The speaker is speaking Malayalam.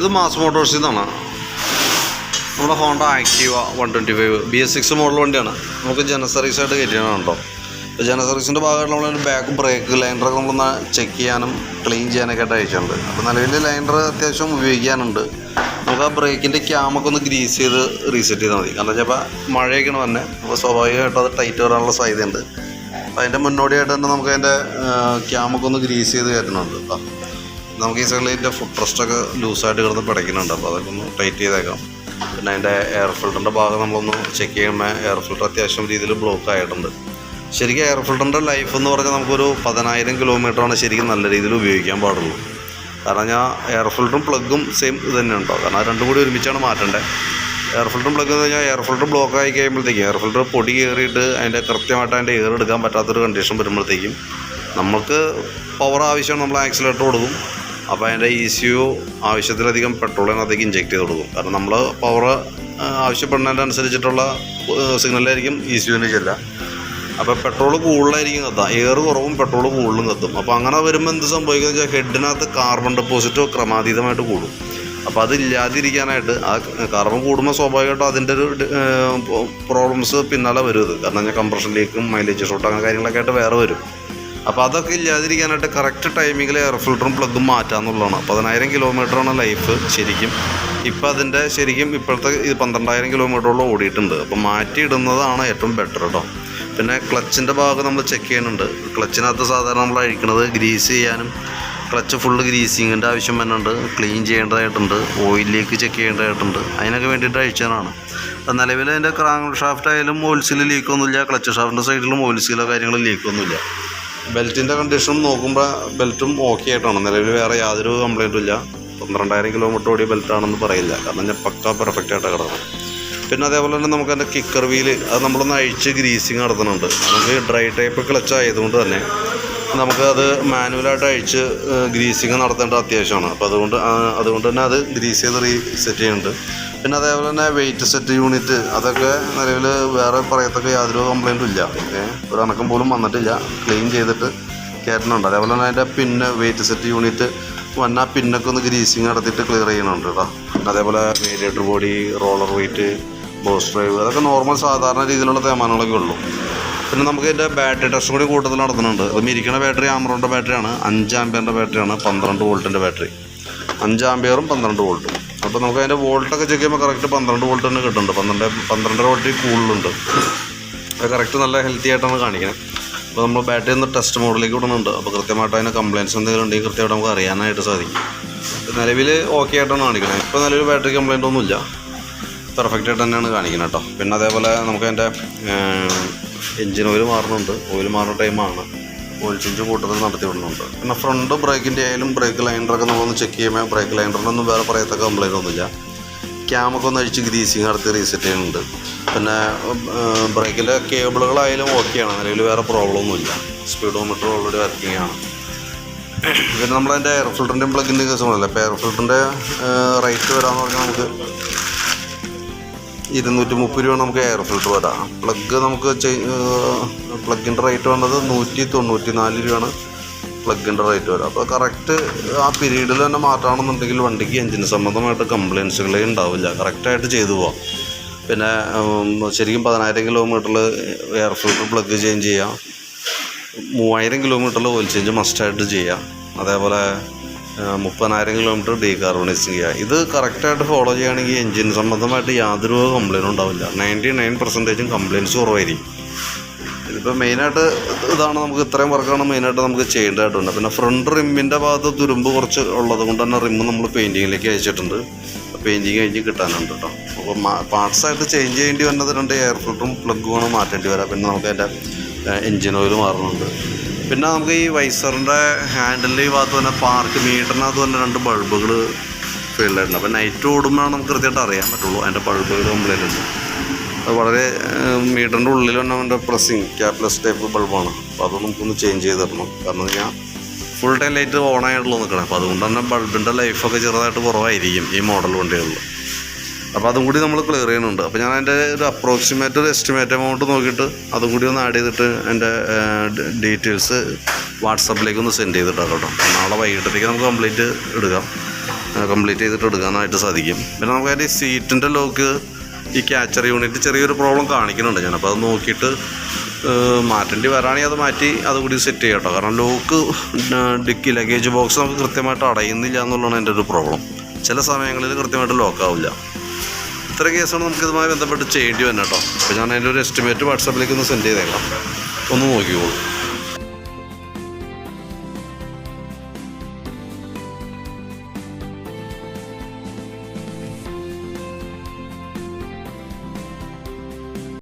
ഇത് മാസ് മോട്ടോഴ്സിൽ നിന്നാണ് നമ്മുടെ Honda Activa one twenty five B S six model വണ്ടിയാണ്. നമുക്ക് ജന സർവീസായിട്ട് കയറ്റിയാണ് കേട്ടോ അപ്പോൾ ജന സർവീസിന്റെ ഭാഗമായിട്ട് നമ്മൾ ബാക്ക് ബ്രേക്ക് ലൈനറൊക്കെ നമ്മളൊന്ന് ചെക്ക് ചെയ്യാനും ക്ലീൻ ചെയ്യാനൊക്കെ ആയിട്ട് അയച്ചിട്ടുണ്ട്. അപ്പോൾ നിലവിൽ ലൈനർ അത്യാവശ്യം ഉപയോഗിക്കാനുണ്ട്. നമുക്ക് ആ ബ്രേക്കിന്റെ ക്യാമൊക്കെ ഒന്ന് ഗ്രീസ് ചെയ്ത് റീസെറ്റ് ചെയ്താൽ മതി. കാരണം ചിലപ്പോൾ മഴയൊക്കെയാണ് തന്നെ അപ്പോൾ സ്വാഭാവികമായിട്ടും അത് ടൈറ്റ് വരാനുള്ള സാധ്യതയുണ്ട്. അപ്പോൾ അതിന്റെ മുന്നോടിയായിട്ട് തന്നെ നമുക്ക് അതിന്റെ ക്യാമൊക്കെ ഒന്ന് ഗ്രീസ് ചെയ്ത് കയറ്റണമുണ്ട് കേട്ടോ നമുക്ക് ഈ ഇതിന്റെ ഫുഡ് ട്രസ്റ്റൊക്കെ ലൂസായിട്ട് കിടന്ന് പിടയ്ക്കുന്നുണ്ട്. അപ്പോൾ അതൊക്കെ ഒന്ന് ടൈറ്റ് ചെയ്തേക്കാം. പിന്നെ അതിന്റെ എയർ ഫിൽറ്ററിന്റെ ഭാഗം നമ്മളൊന്ന് ചെക്ക് ചെയ്യുമ്പോൾ എയർ ഫിൽറ്റർ അത്യാവശ്യം രീതിയിൽ ബ്ലോക്ക് ആയിട്ടുണ്ട്. ശരിക്കും എയർ ഫിൽറ്ററിന്റെ ലൈഫ് എന്ന് പറഞ്ഞാൽ നമുക്കൊരു പതിനായിരം കിലോമീറ്ററാണ് ശരിക്കും നല്ല രീതിയിൽ ഉപയോഗിക്കാൻ പാടുള്ളൂ. കാരണം ഞാൻ എയർ ഫിൽറ്ററും പ്ലഗും സെയിം ഇത് തന്നെ ഉണ്ടോ? കാരണം രണ്ടും കൂടി ഒരുമിച്ചാണ് മാറ്റേണ്ടത് എയർ ഫിൽറ്ററും പ്ലഗ് എന്ന് കഴിഞ്ഞാൽ എയർ ഫിൽറ്റർ ബ്ലോക്ക് ആയി കഴിയുമ്പോഴത്തേക്കും എയർ ഫിൽറ്റർ പൊടി കയറിയിട്ട് അതിന്റെ കൃത്യമായിട്ട് അതിന്റെ എയർ എടുക്കാൻ പറ്റാത്തൊരു കണ്ടീഷൻ വരുമ്പോഴത്തേക്കും നമുക്ക് പവർ ആവശ്യമാണ് നമ്മൾ ആക്സിലേറ്റർ കൊടുക്കും. അപ്പോൾ അതിന്റെ ഇ സി യു ആവശ്യത്തിലധികം പെട്രോൾ അതിനകത്തേക്ക് ഇഞ്ചെക്ട് ചെയ്ത് കൊടുക്കും. കാരണം നമ്മൾ പവർ ആവശ്യപ്പെടുന്നതിന്റെ അനുസരിച്ചിട്ടുള്ള സിഗ്നലായിരിക്കും ഇ സി യുവിന് ചെല്ലുക. അപ്പോൾ പെട്രോൾ കൂടുതലായിരിക്കും കത്താം എയർ കുറവും പെട്രോൾ കൂടുതലും കത്തും. അപ്പോൾ അങ്ങനെ വരുമ്പോൾ എന്ത് സംഭവിക്കുന്നത് വെച്ചാൽ ഹെഡിനകത്ത് കാർബൺ ഡെപ്പോസിറ്റ് ക്രമാതീതമായിട്ട് കൂടും. അപ്പോൾ അതില്ലാതിരിക്കാനായിട്ട് ആ കാർബൺ കൂടുമ്പോൾ സ്വാഭാവികമായിട്ടും അതിന്റെ ഒരു പ്രോബ്ലംസ് പിന്നാലെ വരും കാരണം ഞാൻ കംപ്രഷൻ ലീക്കും മൈലേജ് ഷോട്ട് അങ്ങനെ കാര്യങ്ങളൊക്കെ ആയിട്ട് വേറെ വരും. അപ്പോൾ അതൊക്കെ ഇല്ലാതിരിക്കാനായിട്ട് കറക്റ്റ് ടൈമിങ്ങിൽ എയർ ഫിൽറ്ററും പ്ലഗും മാറ്റാന്നുള്ളതാണ്. പതിനായിരം കിലോമീറ്ററാണ് ലൈഫ് ശരിക്കും. ഇപ്പം അതിന്റെ ശരിക്കും ഇപ്പോഴത്തെ ഇത് പന്ത്രണ്ടായിരം കിലോമീറ്ററോളം ഓടിയിട്ടുണ്ട്. അപ്പോൾ മാറ്റിയിടുന്നതാണ് ഏറ്റവും ബെറ്റർ കേട്ടോ പിന്നെ ക്ലച്ചിന്റെ ഭാഗം നമ്മൾ ചെക്ക് ചെയ്യുന്നുണ്ട്. ക്ലച്ചിനകത്ത് സാധാരണ നമ്മൾ അഴിക്കണത് ഗ്രീസ് ചെയ്യാനും ക്ലച്ച് ഫുള്ള് ഗ്രീസിങ്ങിന്റെ ആവശ്യം വരുന്നുണ്ട് ക്ലീൻ ചെയ്യേണ്ടതായിട്ടുണ്ട്. ഓയിൽ ലീക്ക് ചെക്ക് ചെയ്യേണ്ടതായിട്ടുണ്ട്. അതിനൊക്കെ വേണ്ടിയിട്ട് അഴിച്ചതാണ്. നിലവിൽ അതിന്റെ ക്രാങ്ക് ഷാഫ്റ്റ് ആയാലും ഓയിൽസിൽ ലീക്കൊന്നുമില്ല ക്ലച്ച് ഷാഫ്റ്റിന്റെ സൈഡിലും ഓയിൽസിലോ കാര്യങ്ങളും ലീക്കൊന്നുമില്ല ബെൽറ്റിന്റെ കണ്ടീഷനും നോക്കുമ്പോൾ ബെൽറ്റും ഓക്കെ ആയിട്ടാണ്. നിലവിൽ വേറെ യാതൊരു കംപ്ലൈന്റും ഇല്ല. പന്ത്രണ്ടായിരം കിലോമീറ്റർ ഓടിയ ബെൽറ്റാണെന്ന് പറയില്ല. കാരണം ഞാൻ പക്ക പെർഫെക്റ്റ് ആയിട്ട് കിടക്കുന്നത് പിന്നെ അതേപോലെ തന്നെ നമുക്ക് അതിന്റെ കിക്കർ വീൽ അത് നമ്മളൊന്ന് അഴിച്ച് ഗ്രീസിങ് നടത്തുന്നുണ്ട്. നമുക്ക് ഡ്രൈ ടൈപ്പ് ക്ലച്ച് ആയതുകൊണ്ട് തന്നെ നമുക്ക് അത് മാനുവലായിട്ട് അഴിച്ച് ഗ്രീസിങ് നടത്തേണ്ട അത്യാവശ്യമാണ്. അപ്പോൾ അതുകൊണ്ട് അതുകൊണ്ട് തന്നെ അത് ഗ്രീസ് ചെയ്ത് റീസെറ്റ് ചെയ്യുന്നുണ്ട്. പിന്നെ അതേപോലെ തന്നെ വെയിറ്റ് സെറ്റ് യൂണിറ്റ് അതൊക്കെ നിലവിൽ വേറെ പറയത്തക്ക യാതൊരു കംപ്ലൈന്റും ഇല്ല. ഒരു അണക്കം പോലും വന്നിട്ടില്ല. ക്ലീൻ ചെയ്തിട്ട് കയറ്റുന്നുണ്ട് അതേപോലെ തന്നെ അതിന്റെ പിന്നെ വെയിറ്റ് സെറ്റ് യൂണിറ്റ് വന്നാൽ പിന്നൊക്കെ ഒന്ന് ഗ്രീസിങ് നടത്തിയിട്ട് ക്ലിയർ ചെയ്യണുണ്ട് കേട്ടോ അതേപോലെ variator body roller weight boss drive അതൊക്കെ നോർമൽ സാധാരണ രീതിയിലുള്ള തേമാനങ്ങളൊക്കെ ഉള്ളൂ. പിന്നെ നമുക്ക് ഇതിന്റെ ബാറ്ററി ടെസ്റ്റ് കൂടി കൂട്ടത്തിൽ നടത്തുന്നുണ്ട് അത് ഇരിക്കുന്ന ബാറ്ററി ആമറോണിന്റെ ബാറ്ററിയാണ് അഞ്ച് ആംബിയറിന്റെ ബാറ്ററിയാണ് പന്ത്രണ്ട് വോൾട്ടിന്റെ ബാറ്ററി. അഞ്ച് ആംബിയറും പന്ത്രണ്ട് വോൾട്ടും. അപ്പോൾ നമുക്ക് അതിന്റെ വോൾട്ടൊക്കെ ചെക്ക് ചെയ്യുമ്പോൾ കറക്റ്റ് പന്ത്രണ്ട് വോൾട്ട് തന്നെ കിട്ടുന്നുണ്ട്. പന്ത്രണ്ട് പന്ത്രണ്ടര വോൾട്ടിൽ കൂടുതലുണ്ട്. അത് കറക്റ്റ് നല്ല ഹെൽത്തി ആയിട്ടാണ് കാണിക്കുന്നത് അപ്പോൾ നമ്മൾ ബാറ്ററി ഒന്ന് ടെസ്റ്റ് മോഡിലേക്ക് വിടുന്നുണ്ട്. അപ്പോൾ കൃത്യമായിട്ട് അതിന് കംപ്ലയിൻസ് എന്തെങ്കിലും ഉണ്ടെങ്കിൽ കൃത്യമായിട്ട് നമുക്ക് അറിയാനായിട്ട് സാധിക്കും. നിലവിൽ ഓക്കെ ആയിട്ടാണ് കാണിക്കുന്നത് ഇപ്പോൾ നിലവിൽ ബാറ്ററി കംപ്ലയിന്റ് ഒന്നുമില്ല. പെർഫെക്റ്റ് ആയിട്ട് തന്നെയാണ് കാണിക്കുന്നത് കേട്ടോ. പിന്നെ അതേപോലെ നമുക്ക് അതിന്റെ എൻജിൻ ഓയിൽ മാറുന്നുണ്ട്. ഓയിൽ മാറുന്ന ടൈമാണ് ഓയിൽ ചേഞ്ച് കൂട്ടത്തിൽ നടത്തി വിടുന്നുണ്ട്. പിന്നെ ഫ്രണ്ട് ബ്രേക്കിന്റെ ആയാലും ബ്രേക്ക് ലൈൻഡറൊക്കെ നമ്മളൊന്ന് ചെക്ക് ചെയ്യുമ്പോൾ ബ്രേക്ക് ലൈൻഡറിനൊന്നും വേറെ പറയത്തക്ക കംപ്ലൈന്റ് ഒന്നുമില്ല. ക്യാമൊക്കെ ഒന്ന് അഴിച്ച് ഗ്രീസിങ് നടത്തി റീസെറ്റ് ചെയ്യുന്നുണ്ട്. പിന്നെ ബ്രേക്കിലെ കേബിളുകളായാലും ഓക്കെയാണ് നിലവിൽ വേറെ പ്രോബ്ലം ഒന്നുമില്ല. സ്പീഡോമീറ്റർ ഓൾറെഡി വർക്കിംഗ് ആണ്. പിന്നെ നമ്മളതിന്റെ എയർ ഫിൽറ്ററിന്റെ പ്ലഗിന്റെ കേസ് പോലല്ലേ അപ്പോൾ എയർ ഫിൽറ്ററിന്റെ റേറ്റ് വരാമെന്ന് പറഞ്ഞാൽ നമുക്ക് ഇരുന്നൂറ്റി മുപ്പത് രൂപ നമുക്ക് എയർ ഫിൽറ്റർ വരാം. പ്ലഗ് നമുക്ക് പ്ലഗിന്റെ റേറ്റ് വന്നത് നൂറ്റി തൊണ്ണൂറ്റി നാല് രൂപയാണ്. പ്ലഗിന്റെ റേറ്റ് വരാം. അപ്പോൾ കറക്റ്റ് ആ പീരീഡിൽ തന്നെ മാറ്റുകയാണെന്നുണ്ടെങ്കിൽ വണ്ടിക്ക് എഞ്ചിന് സംബന്ധമായിട്ട് കംപ്ലയിൻസുകളേ ഉണ്ടാവില്ല. കറക്റ്റായിട്ട് ചെയ്തു പോവാം. പിന്നെ ശരിക്കും പതിനായിരം കിലോമീറ്ററിൽ എയർ ഫിൽറ്റർ പ്ലഗ് ചേഞ്ച് ചെയ്യാം. മൂവായിരം കിലോമീറ്ററിൽ ഓയിൽ ചേഞ്ച് മസ്റ്റായിട്ട് ചെയ്യാം. അതേപോലെ മുപ്പതിനായിരം കിലോമീറ്റർ ഡീകാർബണൈസിങ് ചെയ്യുക. ഇത് കറക്റ്റായിട്ട് ഫോളോ ചെയ്യുകയാണെങ്കിൽ എൻജിൻ സംബന്ധമായിട്ട് യാതൊരു കംപ്ലയിന്റും ഉണ്ടാവില്ല. നയന്റി നയൻ പെർസെന്റേജും കംപ്ലയിന്റ്സ് കുറവായിരിക്കും. ഇതിപ്പോൾ മെയിനായിട്ട് ഇതാണ് നമുക്ക് ഇത്രയും വർക്കാണ് മെയിനായിട്ട് നമുക്ക് ചെയ്യേണ്ടതായിട്ടുണ്ട്. പിന്നെ ഫ്രണ്ട് റിമ്മിന്റെ ഭാഗത്ത് തുരുമ്പ് കുറച്ച് ഉള്ളത് കൊണ്ട് തന്നെ റിമ്മ് നമ്മൾ പെയിന്റിങ്ങിലേക്ക് അയച്ചിട്ടുണ്ട്. പെയിന്റിങ് കഴിഞ്ഞ് കിട്ടാനുണ്ട് കേട്ടോ അപ്പോൾ പാർട്സായിട്ട് ചേഞ്ച് ചെയ്യേണ്ടി വന്നത് രണ്ട് എയർ ഫിൽറ്ററും പ്ലഗുമാണ് മാറ്റേണ്ടി വരാം. പിന്നെ നമുക്ക് അതിന്റെ എൻജിൻ ഓയിൽ മാറുന്നുണ്ട്. പിന്നെ നമുക്ക് ഈ വൈസറിന്റെ ഹാൻഡിലിന്റെ ഈ ഭാഗത്ത് തന്നെ പാർക്ക് മീറ്ററിനകത്ത് തന്നെ രണ്ട് ബൾബുകൾ ഫീൽഡായിട്ടുണ്ട് അപ്പോൾ നൈറ്റ് ഓടുമ്പോഴാണ് നമുക്ക് കൃത്യമായിട്ട് അറിയാൻ പറ്റുള്ളൂ. അതിന്റെ ബൾബുകൾ കംപ്ലൈന്റ് ഉണ്ട് അത് വളരെ മീറ്ററിന്റെ ഉള്ളിൽ തന്നെ അവന്റെ പ്രസ്സിങ് ക്യാപ്ലെസ് ടൈപ്പ് ബൾബാണ് അപ്പോൾ അത് നമുക്കൊന്ന് ചേഞ്ച് ചെയ്ത് തരണം. കാരണം ഞാൻ ഫുൾ ടൈം ലൈറ്റ് ഓൺ ആയിട്ടുള്ളൂ നിൽക്കണം. അപ്പോൾ അതുകൊണ്ട് തന്നെ ബൾബിന്റെ ലൈഫൊക്കെ ചെറുതായിട്ട് കുറവായിരിക്കും ഈ മോഡൽ വണ്ടികളിൽ അപ്പോൾ അതും കൂടി നമ്മൾ ക്ലിയർ ചെയ്യുന്നുണ്ട്. അപ്പോൾ ഞാൻ അതിന്റെ ഒരു അപ്രോക്സിമേറ്റ് ഒരു എസ്റ്റിമേറ്റ് എമൗണ്ട് നോക്കിയിട്ട് അതും കൂടി ഒന്ന് ആഡ് ചെയ്തിട്ട് എന്റെ ഡീറ്റെയിൽസ് വാട്സപ്പിലേക്ക് ഒന്ന് സെൻഡ് ചെയ്തിട്ടാണ് കേട്ടോ. നാളെ വൈകിട്ടത്തേക്ക് നമുക്ക് കംപ്ലീറ്റ് എടുക്കാം. കംപ്ലീറ്റ് ചെയ്തിട്ട് എടുക്കാനായിട്ട് സാധിക്കും. പിന്നെ നമുക്ക് അതിന്റെ സീറ്റിന്റെ ലോക്ക് ഈ ക്യാച്ചർ യൂണിറ്റ് ചെറിയൊരു പ്രോബ്ലം കാണിക്കുന്നുണ്ട് ഞാൻ. അപ്പോൾ അത് നോക്കിയിട്ട് മാറ്റേണ്ടി വരാണെങ്കിൽ അത് മാറ്റി അതുകൂടി സെറ്റ് ചെയ്യാം കേട്ടോ. കാരണം ലോക്ക് ഡിക്കി ലഗേജ് ബോക്സ് നമുക്ക് കൃത്യമായിട്ട് അടയുന്നില്ല എന്നുള്ളതാണ് എന്റെ ഒരു പ്രോബ്ലം ചില സമയങ്ങളിൽ കൃത്യമായിട്ട് ലോക്ക് ഇത്ര കേസാണ് നമുക്ക് ഇതുമായി ബന്ധപ്പെട്ട് ചെയ്യേണ്ടി കേട്ടോ. അപ്പോൾ ഞാൻ അതിന്റെ ഒരു എസ്റ്റിമേറ്റ് വാട്സാപ്പിലേക്ക് ഒന്ന് സെൻഡ് ചെയ്തേക്കാം. ഒന്ന് നോക്കിക്കോളൂ.